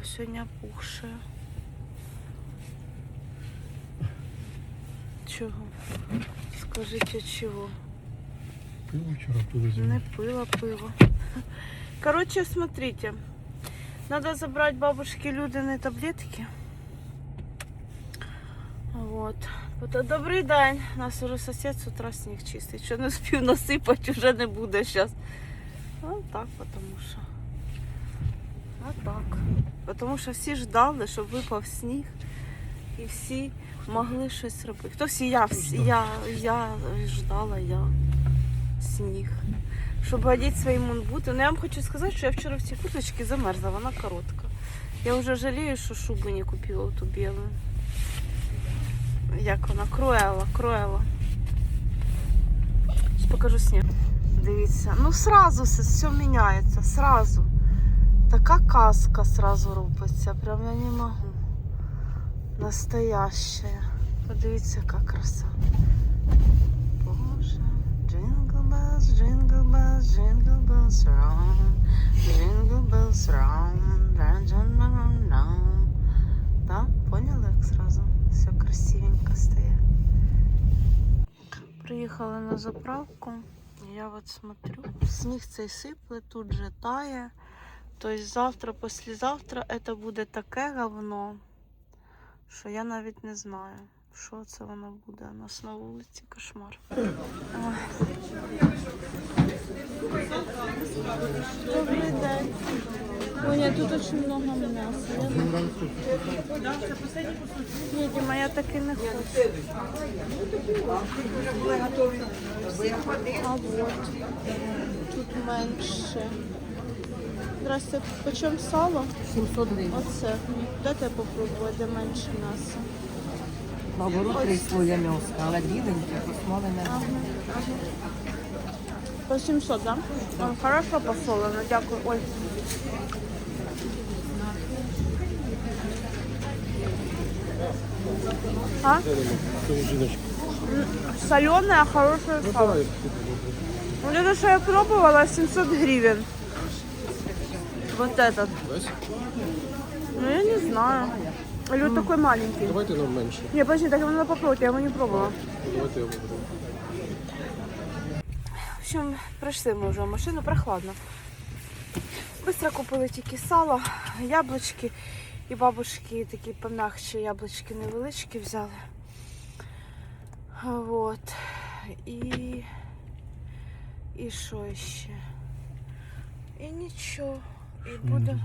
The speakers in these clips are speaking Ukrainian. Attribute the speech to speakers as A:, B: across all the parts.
A: Я сегодня пухшая. Чого? Скажите, чего?
B: Пиво вчора пили зиму.
A: Не пила пиво. Короче, смотрите. Надо забрать бабушке Людины таблетки. Вот. Ото добрий день. У нас уже сосед з утра сніг чистить. Що не встиг насипати, вже не буде зараз. Ну так, потому що. А так. Потому що всі ждали, щоб випав сніг. І всі могли щось робити. Хто всі? Я, всі, я, я ждала, я сніг. Щоб одіти свої мунбути. Ну я вам хочу сказати, що я вчора в цій курточці замерзла, вона коротка. Я вже жалію, що шубу не купила ту білу. Як вона? Круела, круела. Покажу сніг. Дивіться. Ну сразу все, все міняється, сразу. Така казка сразу робиться. Прям я не можу. Настоящая. Подивіться, яка краса. Боже. Jingle bells, jingle bells, jingle bells round. Jingle bells round. Dun, dun. Да? Поняли, як зразу? Все красивенько стає. Приїхали на заправку. Я от смотрю. Сніг цей сипле, тут же тає. Тобто завтра, післязавтра це буде таке говно, що я навіть не знаю, що це воно буде. У нас на вулиці кошмар. Добрий день. Ой, нет, тут очень много мяса. Діма, я таки не хочу. А вот. Тут менше. Здрасте, почем сало?
C: 700 гривень.
A: Оце. Дайте я попробую, де менше м'яса.
C: Наоборот, три слоя м'яска, але біленьке, посмолене.
A: Ага. По 700, да? Вам хорошо посолено, дякую. Ой. А? Соленое, хорошее сало. Вот это, что я пробовала, 700 гривен. Вот этот.
B: Весь?
A: Ну, я не знаю. Или вот такой маленький.
B: Давайте нам менше.
A: Не, подожди, так его надо попробовать, я его не пробовала.
B: Давайте я виберу.
A: В общем, прийшли ми вже в машину, прохладно. Быстро купили тільки сало, яблучки і бабушки такі пом'якші яблучки невеличкі взяли. Вот. І. І що ще? І нічого. І буде.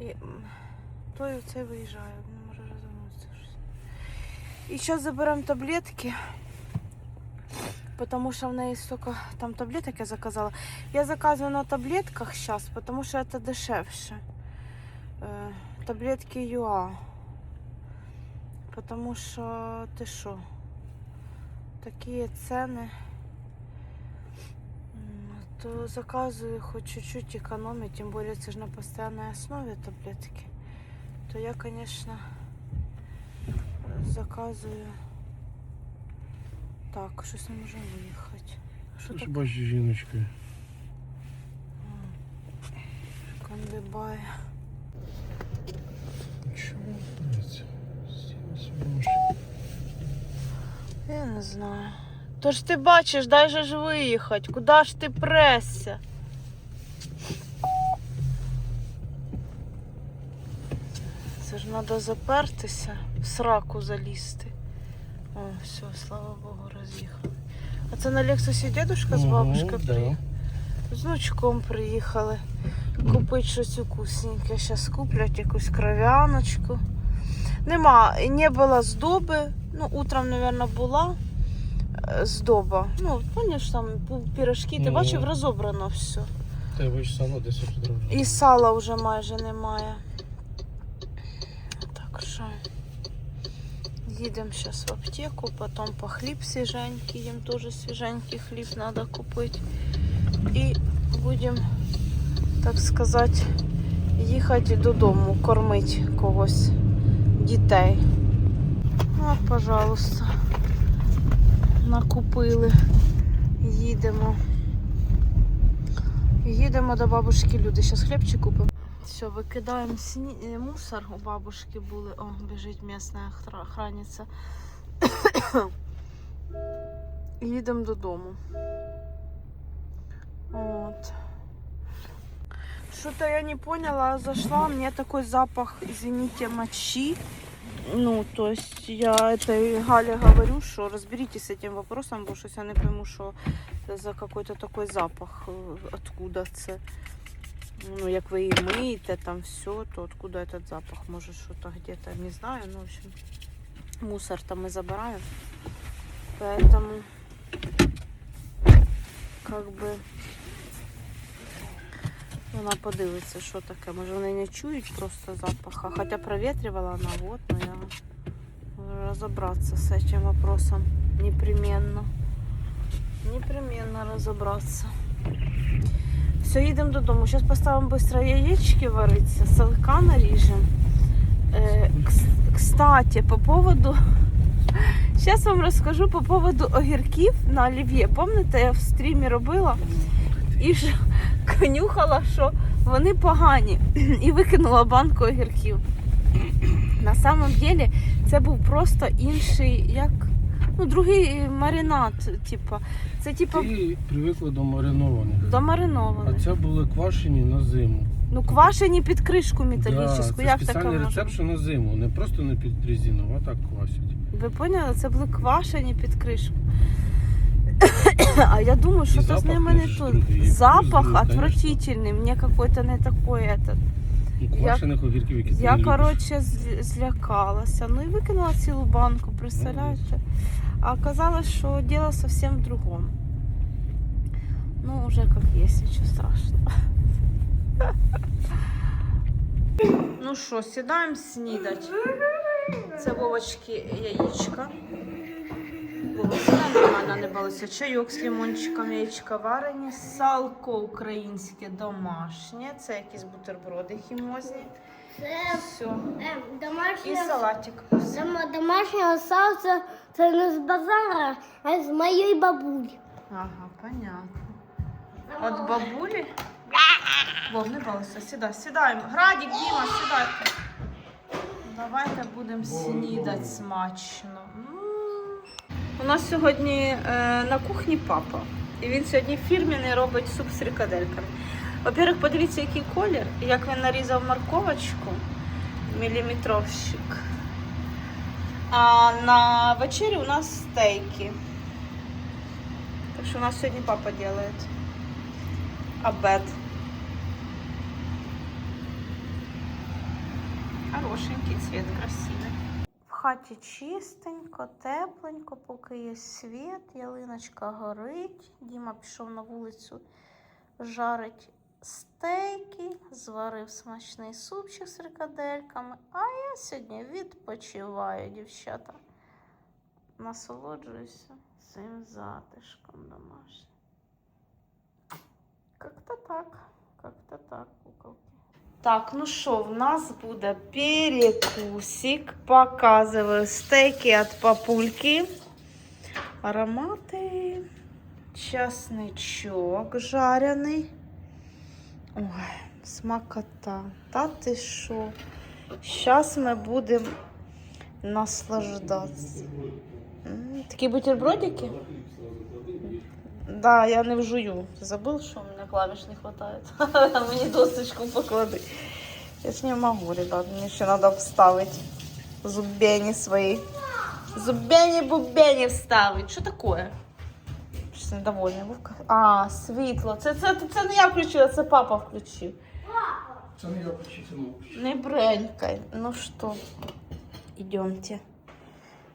A: І, м, той оцей виїжджає, не може розвернутися. щось. І зараз заберемо таблетки. Потому что в неї столько там таблеток я заказала. Я заказываю на таблетках сейчас, потому что это дешевше. Э, таблетки ЮА. Потому что ты что? Такие цены. М, То заказываю хоть чуть-чуть экономить, тем более это же на постоянной основе таблетки. То я, конечно, заказываю. Так, щось не може виїхати. Що
B: Що
A: так
B: бачиш жіночка?
A: кондибає?
B: Чому це?
A: Я не знаю. То ж ти бачиш, дай же ж виїхати. Куди ж ти пресся? Це ж треба запертися, в сраку залізти. О, все, слава Богу, роз'їхали. А це на Лексусі дедушка з бабушкою приїхали? З внучком приїхали купити щось вкусненьке. Зараз куплять якусь кров'яночку. Нема, не було здоби. Ну, утром, мабуть, була здоба. Ну, помніш, там пірожки, ти
B: Ну.
A: бачив, розобрано все.
B: Та ви ж сало десь подорожче.
A: І сала вже майже немає. Так що їдемо зараз в аптеку, потім по хліб свіженький, їм теж свіженький хліб треба купити. І будемо, так сказати, їхати додому, кормити когось, дітей. От, пожалуйста, накупили. Їдемо. Їдемо до бабушки Люди. Зараз хлібчик купимо. Все, викидаємо сні... е, мусор. У бабушки були. О, біжить місна охра- охранниця. І їдемо додому. От. Что-то я не поняла, зашла, мне такой запах, извините, мочи. Ну, то есть я этой Гале говорю, что разберитесь с этим вопросом, потому что я не пойму, что это за какой-то такой запах, э, откуда це. Ну, як ви її миєте, там все, то откуда этот запах? Може, що-то где-то, не знаю, ну, в общем, мусор там мы забираем. Поэтому, как бы, вона подивиться, що таке. Може вони не чують просто запаха. Хоча провітрювала вона, вот, но я можу розібратися з цим вопросом непременно. Непременно розібратися. Все, їдемо додому. Зараз поставимо швидко яєчки варитися, салка наріжемо. Е, кстати, по поводу. Зараз вам розкажу по поводу огірків на олів'є. Пам'ятаєте, я в стрімі робила і ж конюхала, що вони погані. І викинула банку огірків. На самом деле це був просто інший, як. Ну, другий маринад, типа. Це типа
B: Ти привикла до маринованих. А це були квашені на зиму.
A: Ну, квашені під кришку
B: Да,
A: металічну.
B: це
A: як
B: спеціальний рецепт, що на зиму. Не просто не під резину, а так квасять.
A: Ви поняли? Це були квашені під кришку. А я думаю, з
B: запах
A: ними не.
B: Плюс
A: Запах
B: другий,
A: отвратительний. Мені какой-то не такой этот.
B: Ну, квашених огірків, які ти
A: Я,
B: не любиш.
A: коротше, з- злякалася. Ну і викинула цілу банку, представляєте? А оказалось, що діло зовсім в другому. Ну, уже как есть, нічого страшного. Ну що, сідаємо снідать. Це Вовочки яєчка. Не балися. Чайок з лимончиком, яєчка варені, салко українське домашнє. Це якісь бутерброди хімозні.
D: Це
A: Все.
D: е,
A: І салатик.
D: дома- домашнього це не з базара, а з моєї бабулі.
A: Ага, понятно. От бабулі? Вов, не балися, сідай, сідаємо. Градік, Діма, сідайте. Давайте будемо снідати смачно. У нас сьогодні е, на кухні папа. І він сьогодні фірміний робить суп з фрикадельками. Во-первых, подивіться, який колір, як він нарізав морковочку. Міліметровщик. А на вечері у нас стейки. Так что у нас сегодня папа делает обед. Хорошенький цвет, красивий. Хаті чистенько, тепленько, поки є світ, ялиночка горить. Діма пішов на вулицю жарить стейки, зварив смачний супчик з фрикадельками. А я сьогодні відпочиваю, дівчата. Насолоджуюся цим затишком домашнім. Как-то так, как-то так, куколки. Так, ну що, в нас буде перекусик. Показую стейки від папульки. Аромати. Часничок жарений. Ой, смакота. Та ти що? Зараз ми будемо наслаждатися. Такі бутербродики? Да, я не вжую. Забыл, что у меня клавиш не хватает. Мне досточку поклади. Я ж не могу, ребят. Мне еще надо вставить зубени свои. Зубені-бубені вставить. Що таке? Щось недовольне. А, світло. Це, це, це не я включила, це папа включив.
B: Це не я почитанув.
A: Не бренькай. Ну что, идемте.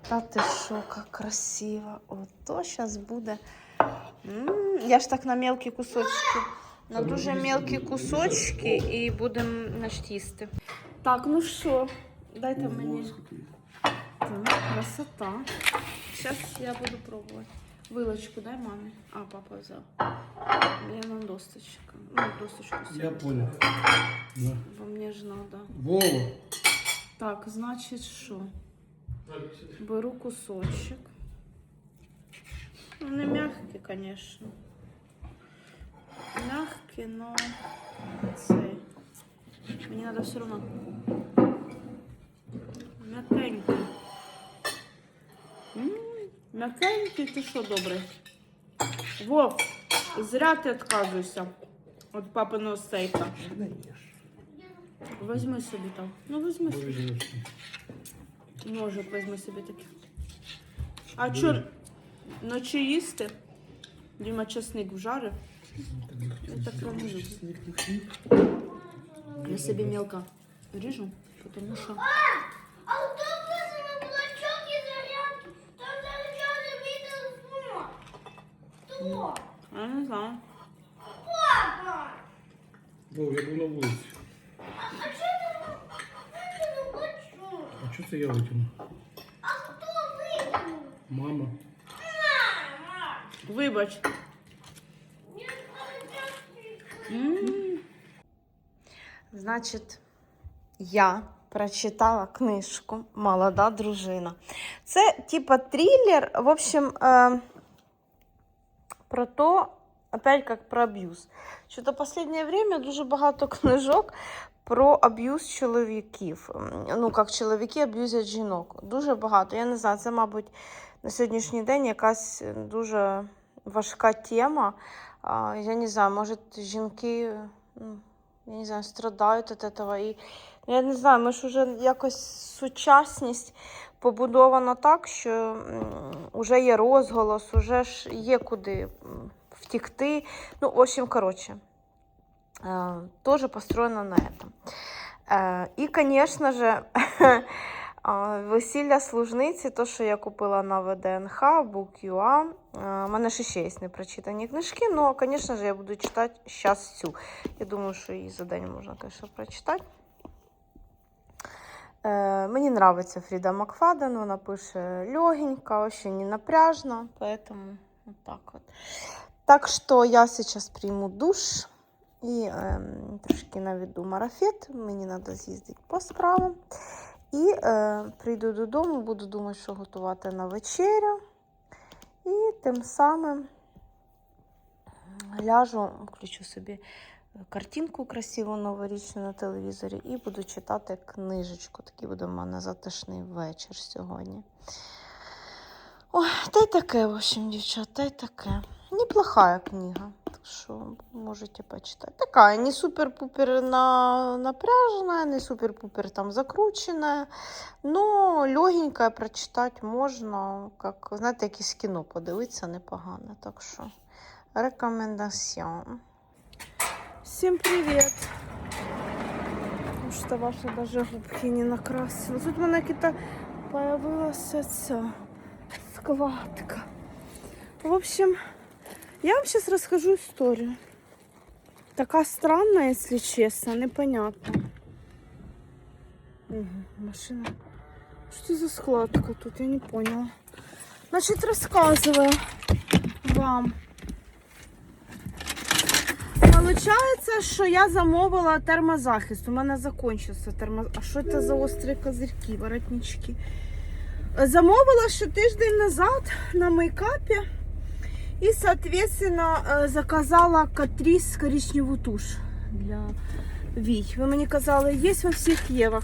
A: Та ти що, как красиво. Ото зараз буде. М, Я ж так на мелкі кусочки. На дуже мелкі кусочки і будемо значить, їсти. Так, ну що, дайте мені. Так, красота. Зараз я буду пробувати. Вилочку дай мамі. А, папа взяв. Я нам досточка. Ну, досточку
B: Я
A: сьогодні.
B: понял. Да.
A: Бо мені ж надо.
B: Вова.
A: Так, значить, що? Беру кусочок. Ну, не мягкий, конечно. Мягкий, но цей. Мені треба все одно. М'якенький. М, М'якенький, ти що добрий? Вов, зря ти відказуєшся від папиного стейка. Возьми собі там. Ну візьми собі. Ножик візьми собі такий. А що, ночі їсти? Діма чесник вжарив. Я так прям не люблю. Я собі мелко ріжу, тому що...
D: А хто на кулачок і зарядки? Там заряджали мій телефон. Хто?
A: Я не знаю.
D: Папа!
B: Вов, я був на вулиці.
D: А чого ти викинув кулачок?
B: А що це я витягнув?
D: А хто викинув?
B: Мама.
A: Вибач.
D: Кулачок
A: Значить, я прочитала книжку Молода дружина. Це типа трилер, в общем, е, про то, опять как про аб'юз. Що то останнє время дуже багато книжок про аб'юз чоловіків. Ну, як чоловіки аб'юзять жінок. Дуже багато. Я не знаю, це, мабуть, на сьогоднішній день якась дуже важка тема. А, Я не знаю, може, жінки. ну, я не знаю, страдають від этого. І я не знаю, ми ж уже якось сучасність побудована так, що м, уже є розголос, уже ж є куди м, втікти. Ну, в общем, короче, э, тоже построено на этом. Э, І, звісно же, весілля служниці, то, що я купила на ВДНХ, Book.ua. У мене ще ще є непрочитані книжки, але, звісно ж, я буду читати зараз цю. Я думаю, що її за день можна, звісно, прочитати. Е, мені подобається Фріда Макфаден, вона пише легенько, вообще не напряжно, поэтому вот так вот. Так что я сейчас приму душ і ем, трошки наведу марафет, мені треба з'їздити по справам. І е, прийду додому, буду думати, що готувати на вечерю. І тим самим ляжу, включу собі картинку красиву новорічну на телевізорі і буду читати книжечку. Такий буде в мене затишний вечір сьогодні. Ой, та й таке, в общем, дівчат, та й таке. Неплохая книга. Так що можете почитати. Така, не супер-пупер на... напряжена, не супер-пупер там закручена. Но легенько прочитати можна, як, знаєте, якесь кіно подивитися непогано. Так що рекомендаціон. Всем привет! Потому что ваши даже губки не накрасила. Тут мене какая-то появилась ця складка. В общем, я вам сейчас расскажу историю. Такая странная, если честно, непонятно. Мгм, машина. Что за складка тут? Я не поняла. Значит, рассказываю вам. Получається, що я замовила термозахист. У мене закінчився термо... А що це за острі козирки, воротнички? Замовила ще тиждень назад на мейкапі. І, соответственно, е, заказала Катріс коричневу туш для вій. Ви мені казали, є во всіх євах.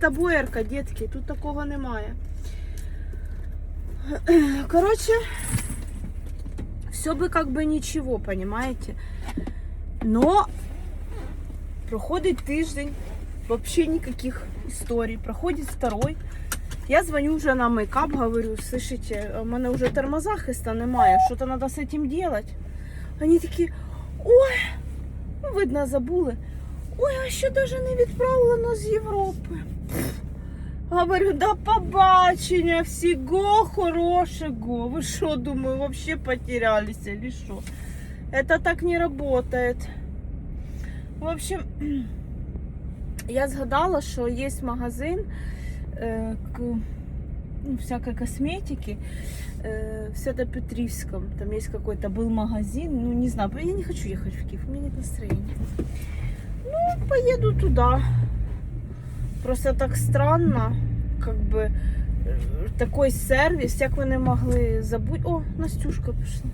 A: Це буерка, дітки, тут такого немає. Коротше, все би как бы ничего, понимаете? Но проходит тиждень, вообще никаких историй. Проходит второй. Я звоню уже на мейкап, говорю, слышите, у мене уже термозахиста немає, что-то надо с этим делать. Они такі, ой, ну, видно, забули. Ой, а що даже не відправлено з Європи. Говорю, до побачення, всього хорошего. Ви що, думаю, вообще потерялись или що? Это так не работает. В общем, я згадала, що є магазин е, к, ну, всякой косметики э, в Свято-Петривском. Там есть какой-то был магазин. Ну, не знаю, я не хочу ехать в Киев, у меня нет настроения. Ну, поеду туда. Просто так странно, как бы э, такой сервіс, як вони могли забути. О, Настюшка пішла.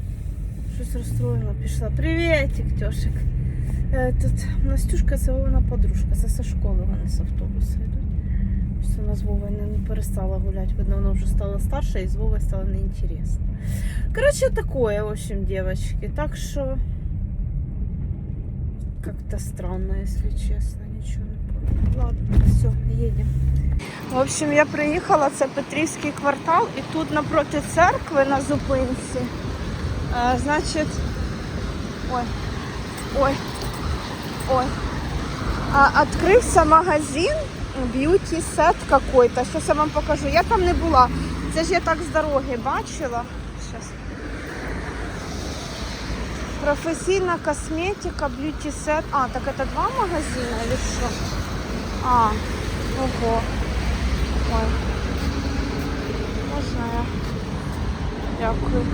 A: Щось розстроєна пішла. Приветик, тьошик. Е, Тут Настюшка це Вовина подружка, це зі школи вони з автобуса йдуть. Вона з Вовою не, перестала гуляти. Видно, вона вже стала старша і з Вовою стало неінтересно. Короче, такое, в общем, девочки. Так что как-то странно, если честно, ничего не поняла. Ладно, все, едем. В общем, я приїхала, це Петрівський квартал, і тут напроти церкви на зупинці. е, значить, ой, ой, ой. А, відкрився магазин б'юті сет какой-то. Щось я вам покажу. Я там не була. Це ж я так з дороги бачила. Щас. Професійна косметика, б'юті сет. А, так это два магазина или що? А, ого. Ой. Можна я? Дякую.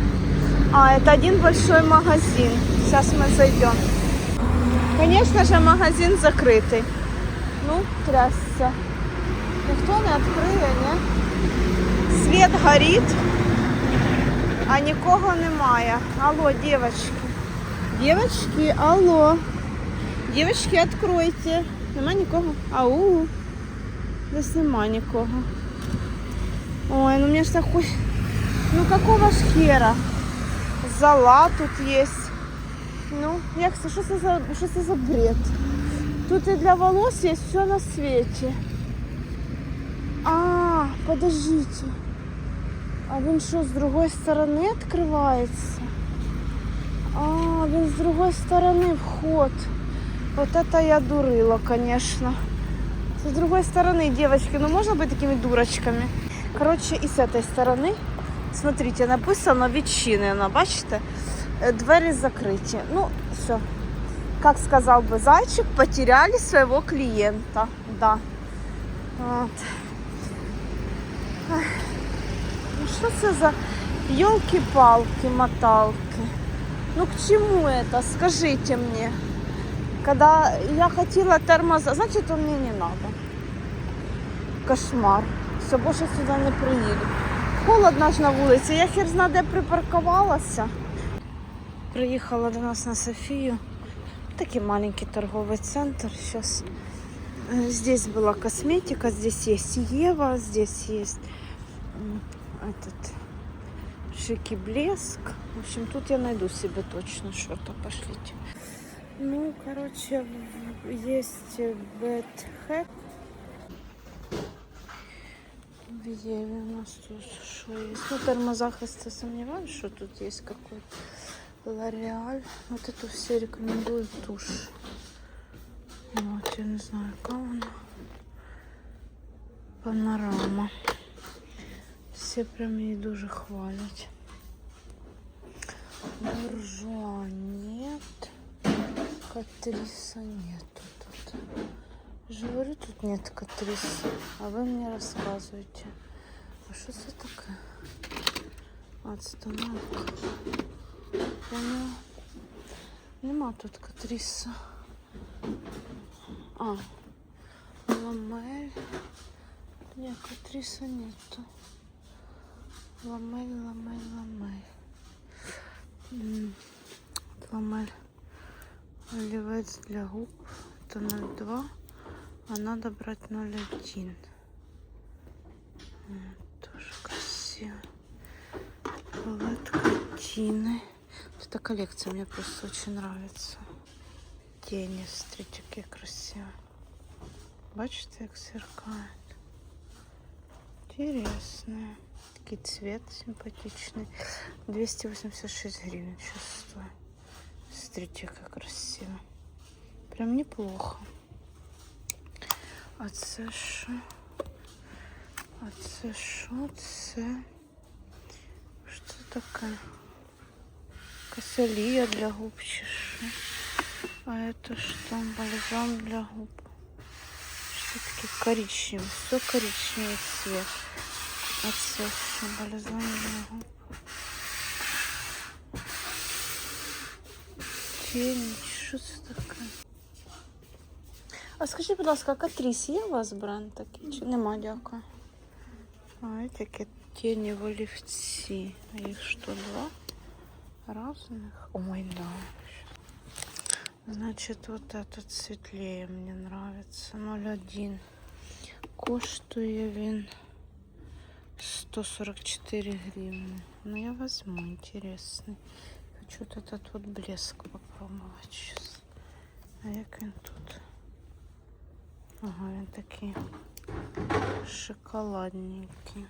A: А, это один большой магазин. Сейчас мы зайдем. Конечно же, магазин закрытый. Ну, трясся. Ніхто не відкриє, ні? Світ горить, а нікого немає. Алло, девочки. Девочки, алло. Девочки, откройте. Нема нікого. Ау. Здесь нема нікого. Ой, ну мне ж так хоч- Ну какого ж хера? Зала тут есть. Ну, як це? Що це за, що це за бред? Тут и для волос есть все на свете. А, подождите. А він що, з другой стороны открывается? А, він з другой стороны вход. Вот это я дурила, конечно. С другой стороны, девочки, ну можно быть такими дурочками? Короче, и с этой стороны, смотрите, написано відчинено, бачите? Е, Двері закриті. Ну, все. Как сказал бы зайчик, потеряли своего клиента. Да. Вот. Ах. Ну что это за елки-палки, моталки? Ну к чему это? Скажите мне. Когда я хотела тормоза, значит он мне не надо. Кошмар. Все, больше сюда не приїду. Холодно ж на вулиці, я хер зна де припаркувалася. Приїхала до нас на Софію. Такий маленький торговый центр. Сейчас здесь была косметика, здесь есть Ева, здесь есть этот шики блеск. В общем, тут я найду себе точно что-то. Пошлите. Ну, короче, есть Bad Hack. В Еве у нас тут что есть? Ну, термозахист, сомневаюсь, что тут есть какой-то. Лореаль. Вот эту все рекомендую тушь. Вот, я не знаю, яка вона. Панорама. Всі прям її дуже хвалять. Буржуа нет. Катриса нету тут. Я же говорю, тут нет катрисы. А вы мне рассказываете. А что это такое? Отстановка. Поняла. Нема тут катриса. А, ламель. Нет, катриса нету. Ламель, ламель, ламель. М, Ламель. Оливец для губ. Это 0,2. А надо брать 0,1. М, Тоже красиво. Палетка Тины. Эта коллекция мне просто очень нравится. Тени, смотрите, какие красивые. Бачите, як сверкает. Интересная. Такий цвет симпатичный. 286 гривен сейчас стоит. Смотрите, как красиво. Прям неплохо. А це що? А це що? Це... Що таке? Косолия для губ чи що? А это что? Бальзам для губ. Что такие коричневый? Все коричневый цвет. А це що? Бальзам для губ. Тень. Що це таке? А скажіть, будь ласка, Катріс є у вас бренд такий? Чи нема, дякую. А, такі тіні в олівці. А їх що, два? Разных? Ой, да. Значит, вот этот светлее мне нравится. 0,1. Коштує він 144 гривны. Ну, я возьму, интересный. Хочу вот этот вот блеск попробовать сейчас. А як він тут? Ага, він такий шоколадненький.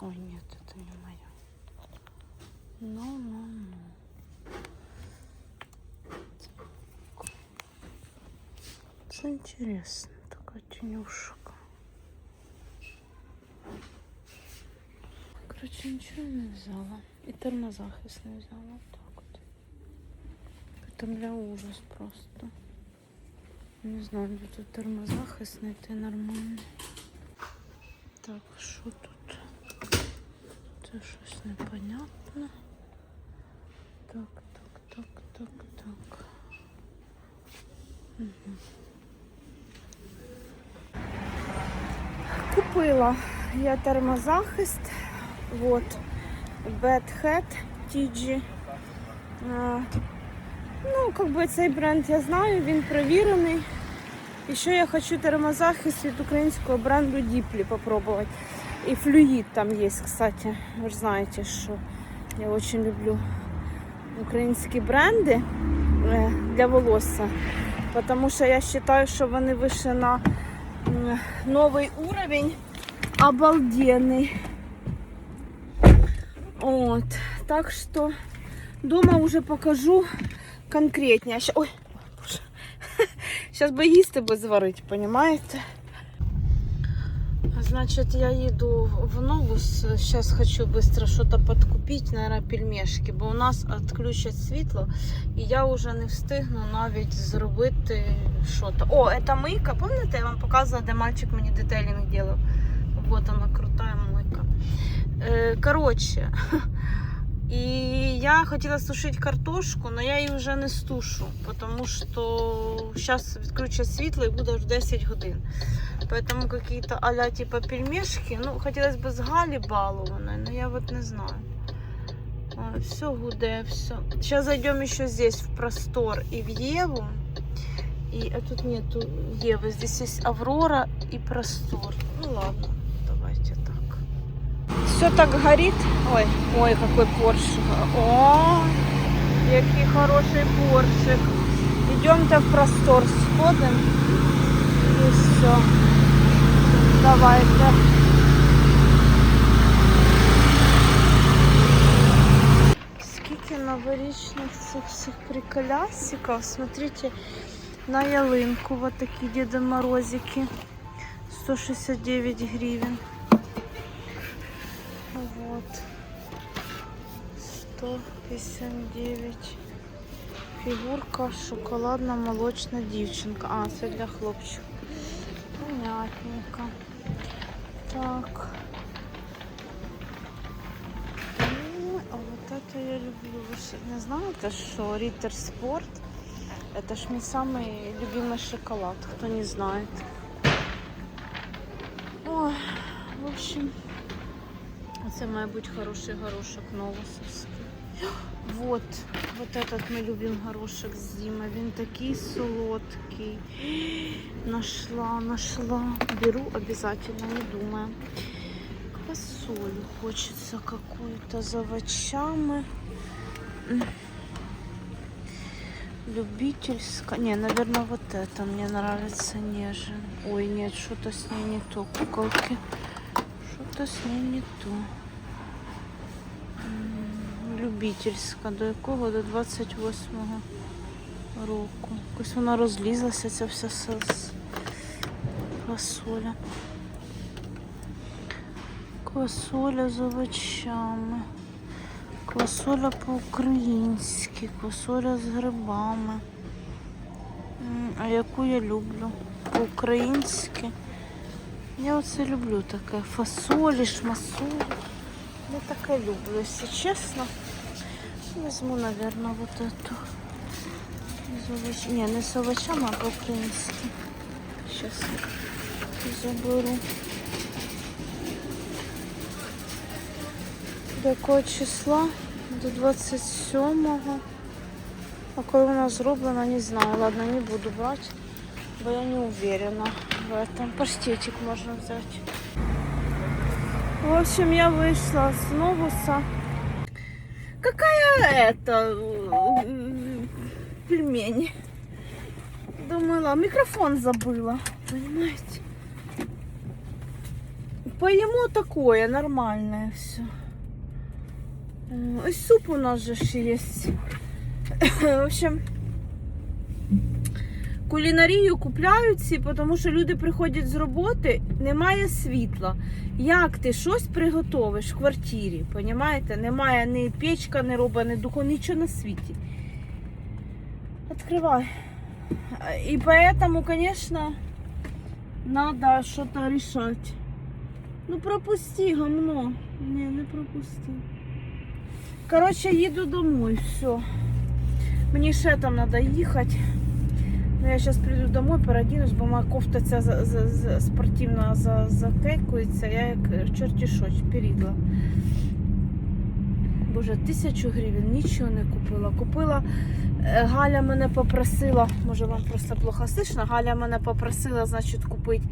A: Ой, нет, это не моя. Ну, ну, ну. Це интересно, така тенюшка. Короче, нічого не взяла. І термозахист не взяла. Так от. Для ужас просто. Не знаю, де тут термозахист знайти нормально. Так, що тут? Це щось непонятне. Так, так, так, так, так. Купила я термозахист. Вот. Bad Hat TG. Ну, как бы цей бренд я знаю, він перевірений. І ще я хочу термозахист від українського бренду Діплі попробувати. І флюїд там є, кстати. Ви ж знаєте, що я дуже люблю українські бренди е, для волосся. Потому що я вважаю, що вони вийшли на новий уровень. Обалденный. Вот. Так что дома уже покажу конкретнее. Ой, боже. Сейчас бы їсти би зварити, понимаете? Значит, я еду в Новус. Сейчас хочу быстро что-то подкупить, наверное, пельмешки, бо у нас відключать світло, і я вже не встигну навіть зробити щось. О, это мийка. Пам'ятаєте, я вам показувала, де мальчик мені детейлінг делав? Вот она, крутая мойка. Э, Короче, і я хотіла сушити картошку, але я її вже не стушу, тому що зараз відключать світло і буде аж 10 годин. Поэтому какие-то а-ля типа пельмешки. Ну, хотелось бы с Гали балованной, но я вот не знаю. все гуде, все. Сейчас зайдем еще здесь в простор и в Еву. И а тут нету Евы, здесь есть Аврора и простор. Ну ладно, давайте так. Все так горит. Ой, ой, какой поршик. О, який хороший поршик. Идемте в простор сходим. І все. Давайте. Скільки новорічних цих всіх приколясиків. Смотрите, на ялинку вот такі Деда Морозики. 169 гривен. Вот. 159. Фігурка шоколадно-молочна дівчинка. А, це для хлопчика. Понятненько. Так. Ну, а вот это я люблю. Вы ж не что Риттер Спорт это ж мой самый любимый шоколад, кто не знает. Ой, в общем, це має бути хороший горошок новосовський. Вот, вот этот мы любим горошек с Димой. Він такий солодкий. Нашла, нашла. Беру обязательно, не думаю. Квасолю хочется какую-то за овощами. Любительская. Не, наверное, вот это мне нравится нежен. Ой, нет, что-то с ней не то, куколки. Что-то с ней не то. Любительська. До якого? До 28-го року. Якось вона розлізлася, ця вся квасоля. Квасоля з овочами. Квасоля по-українськи, квасоля з грибами. А яку я люблю? По-українськи. Я оце люблю таке. Фасолі, шмасолі. Я таке люблю, якщо чесно. Візьму, наверное, вот эту. З овоч... Не, не з овочами, а по-українськи. Сейчас заберу. До якого числа? До 27-го. А коли вона зроблена, не знаю. Ладно, не буду брати, бо я не уверена в этом. Паштетик можна взяти. В общем, я вышла с Новуса. Какая это э, пельмень? Думала, микрофон забыла. Понимаете? Поему такое, нормальное все. Ось суп у нас же є. В общем, кулінарію купляють ці, тому що люди приходять з роботи, немає світла. Як ти щось приготовиш в квартирі? Понімаєте? Немає ні печка, не робить, ні духу, нічого на світі. Открывай. И поэтому, конечно, надо что-то решать. Ну пропусти, гамно. Не, не пропусти. Короче, їду домой, все. Мені ще там треба їхати. Ну, я зараз прийду домой, переодінусь, бо моя кофта ця спортивна за. Я як е, чорті що, перідла. Боже, тисячу гривень нічого не купила. Купила, е, Галя мене попросила, може вам просто плохо слышно, Галя мене попросила, значить, купити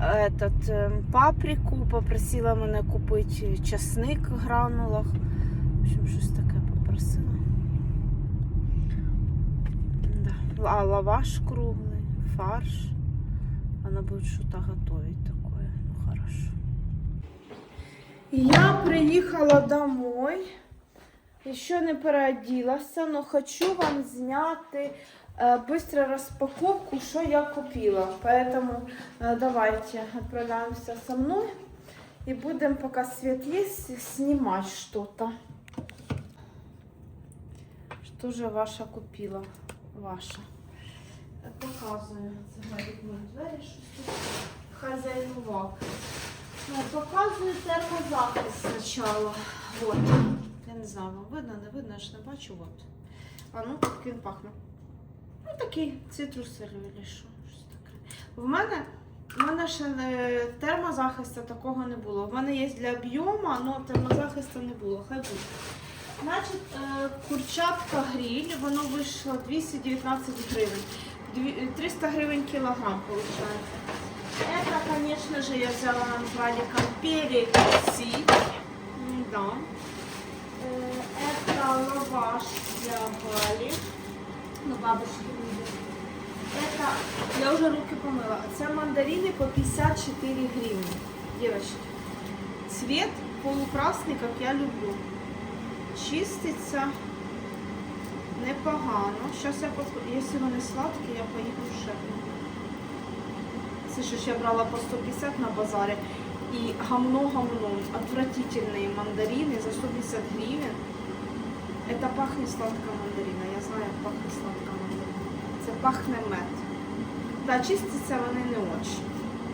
A: е, этот, паприку, попросила мене купити часник в гранулах. В общем, щось таке попросила. Да А лаваш круглый, фарш. Она будет что-то готовить такое. Ну хорошо. Я приїхала домой. Еще не переоделася, но хочу вам зняти э, быстро распаковку, что я купила. Поэтому э, давайте отправляемся со мной и будем, пока свет есть, снимать что-то. Что же ваша купила? Ваша. Показую. Це мої двері щось тут хазяйнував. Ну, Показую термозахист спочатку. Вот. Я не знаю, вам видно, не видно, я ж не бачу. От. А ну, як він пахне. Ну, такий цитрусовий чи що. щось таке. В мене, в мене ще не, термозахисту такого не було. В мене є для об'єму, але термозахисту не було. Хай буде. Значить, е, курчатка гриль, воно вийшло 219 гривень. Дві- 300 гривень кілограм, виходить. Это, конечно же, я взяла нам с Валиком перекусить. Да. Э, Это лаваш для Вали. Ну, бабушки любят. Это, я уже руки помыла. Це мандарины по 54 гривны. Девочки, цвет полукрасный, как я люблю. Чиститься непогано. Сейчас я попробую. Якщо вони сладкі, я поїду в шефу. Це що ж я брала по 150 на базарі. І гамно-гамно, отвратительные мандарины за 150 гривен. Это пахнет сладка мандарина. Я знаю, як пахне сладка мандарина. Це пахне мед. Да, чиститься вони не очі.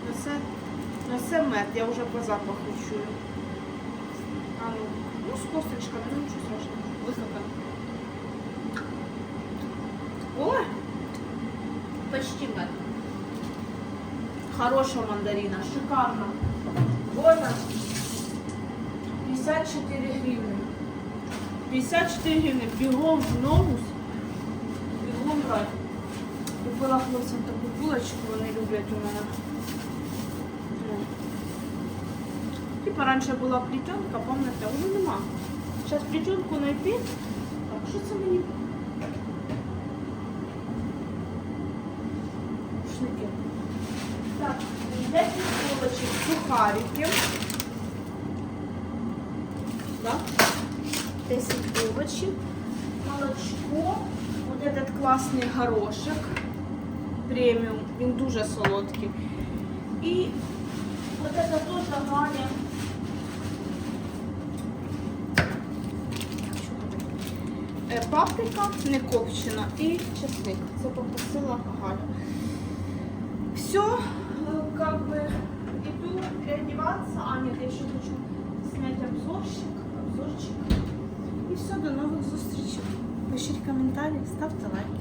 A: Ну це, ну це мед, я вже по запаху чую. А ну, ну з косточками, ну нічого страшного. Висока. Ой! Почти мед. Хорошая мандарина, шикарно. Вот она. 54 гривны. 54 гривны. Бегом в новус. Бегом брать. Купила хлопцям таку булочку, вони люблять у мене. Ну. Типа раніше була плетенка, пам'ятаєте, уже нема. Зараз плетенку знайти. Так, що це мені? Так, 10 булочек, сухарики. Да? 10 булочек, молочко, вот этот классный горошек, премиум, він дуже солодкий. І вот это тоже Галя. Е, Паприка не копчена і чесник. Це попросила Галя. Все, Нет, я еще хочу снять обзорчик. Обзорчик. И все, до новых встреч. Пишите комментарии, ставьте лайки.